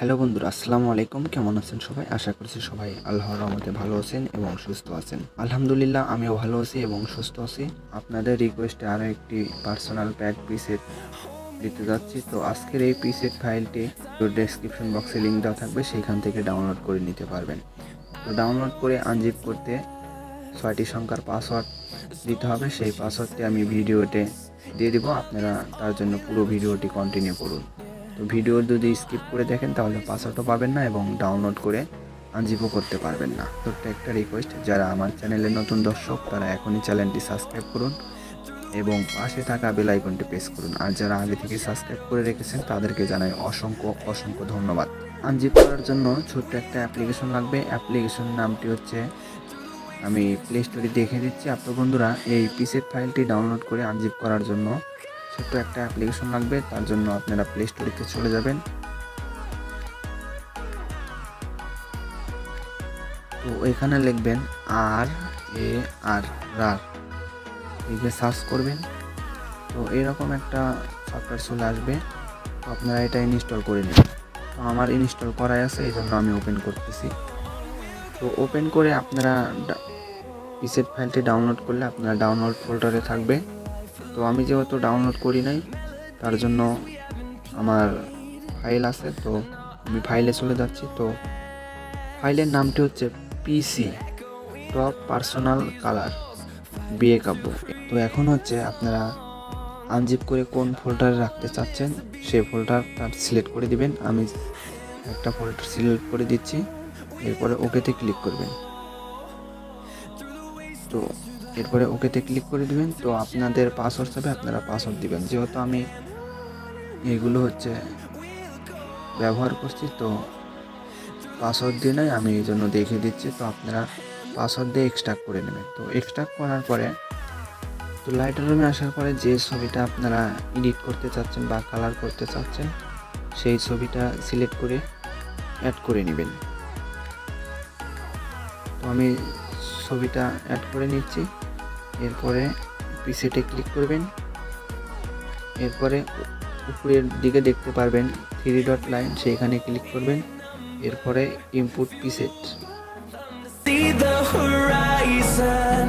Hello বন্ধুরা, আসসালামু আলাইকুম। কেমন আছেন সবাই? আশা করছি সবাই আল্লাহর রহমতে ভালো আছেন এবং সুস্থ আছেন। আলহামদুলিল্লাহ, আমিও ভালো আছি এবং সুস্থ আছি। আপনাদের রিকোয়েস্টে আরও একটি পার্সোনাল প্যাক পিসেট দিতে যাচ্ছি। তো আজকের এই পিসেট ফাইলটি ডেসক্রিপশন বক্সে লিঙ্ক দেওয়া থাকবে সেইখান থেকে ডাউনলোড করে নিতে পারবেন। তো ডাউনলোড করে আনজিপ করতে ছয়টি সংখ্যার পাসওয়ার্ড দিতে হবে। সেই পাসওয়ার্ডটি আমি ভিডিওতে দিয়ে দিব। আপনারা তার জন্য পুরো ভিডিওটি কন্টিনিউ করুন। তো ভিডিও যদি স্কিপ করে দেখেন, তাহলে পাসওয়ার্ডও পাবেন না এবং ডাউনলোড করে আনজিপও করতে পারবেন না। ছোট্ট একটা রিকোয়েস্ট যারা আমার চ্যানেলের নতুন দর্শক, তারা এখনই চ্যানেলটি সাবস্ক্রাইব করুন এবং পাশে থাকা বেল আইকনটি প্রেস করুন। আর যারা আগে থেকে সাবস্ক্রাইব করে রেখেছেন, তাদেরকে জানাই অসংখ্য অসংখ্য ধন্যবাদ। আনজিপ করার জন্য ছোট্ট একটা অ্যাপ্লিকেশন লাগবে। অ্যাপ্লিকেশন নামটি হচ্ছে, আমি প্লে স্টোরে দেখে দিচ্ছি। আপনার বন্ধুরা এই পিসের ফাইলটি ডাউনলোড করে আনজিপ করার জন্য ছোট্ট একটা অ্যাপ্লিকেশন লাগবে, তার জন্য আপনারা প্লে স্টোরিতে চলে যাবেন। তো এখানে লিখবেন আর এ আর রার লিখে সার্চ করবেন। তো এরকম একটা সফটওয়্যার চলে আসবে। তো আপনারা এটা ইনস্টল করে নেবেন। তো আমার ইনস্টল করাই আছে এই জন্য আমি ওপেন করতেছি। তো ওপেন করে আপনারা পিসের ফাইলটি ডাউনলোড করলে আপনারা ডাউনলোড ফোল্ডারে থাকবে। তো আমি যেহেতু ডাউনলোড করি নাই, তার জন্য আমার ফাইল আছে, তো আমি ফাইলে চলে যাচ্ছি। তো ফাইলের নামটি হচ্ছে পিসি টপ পার্সোনাল কালার বিয়ে কাব্য। তো এখন হচ্ছে আপনারা আনজিপ করে কোন ফোল্ডারে রাখতে চাচ্ছেন, সেই ফোল্ডারটা সিলেক্ট করে দিবেন। আমি একটা ফোল্ডার সিলেক্ট করে দিচ্ছি, এরপরে ওকেতে ক্লিক করবেন। তো এরপরে ওকেতে ক্লিক করে দিবেন, তো আপনাদের পাসওয়ার্ড হবে আপনারা পাসওয়ার্ড দিবেন। যেহেতু আমি এগুলো হচ্ছে ব্যবহার করছি, তো পাসওয়ার্ড দিয়ে নাই আমি এই জন্য দেখিয়ে দিচ্ছি, তো আপনারা পাসওয়ার্ড দিয়ে এক্সট্রাক্ট করে নেবেন। তো এক্সট্রাক্ট করার পরে, তো লাইটার রুমে আসার পরে যে ছবিটা আপনারা এডিট করতে চাচ্ছেন বা কালার করতে চাচ্ছেন, সেই ছবিটা সিলেক্ট করে অ্যাড করে নেবেন। তো আমি ছবিটা অ্যাড করে নিচ্ছি। এরপরে পিসিতে ক্লিক করবেন। এরপরে উপরের দিকে দেখতে পারবেন থ্রি ডট লাইন সেইখানে ক্লিক করবেন। এরপরে ইনপুট পিসেট। See the horizon,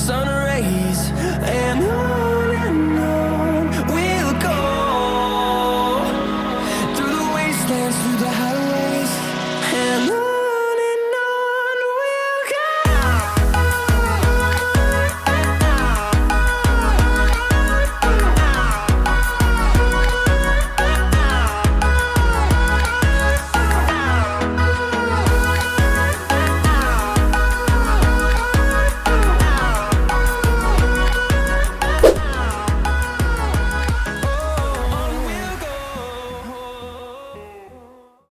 sun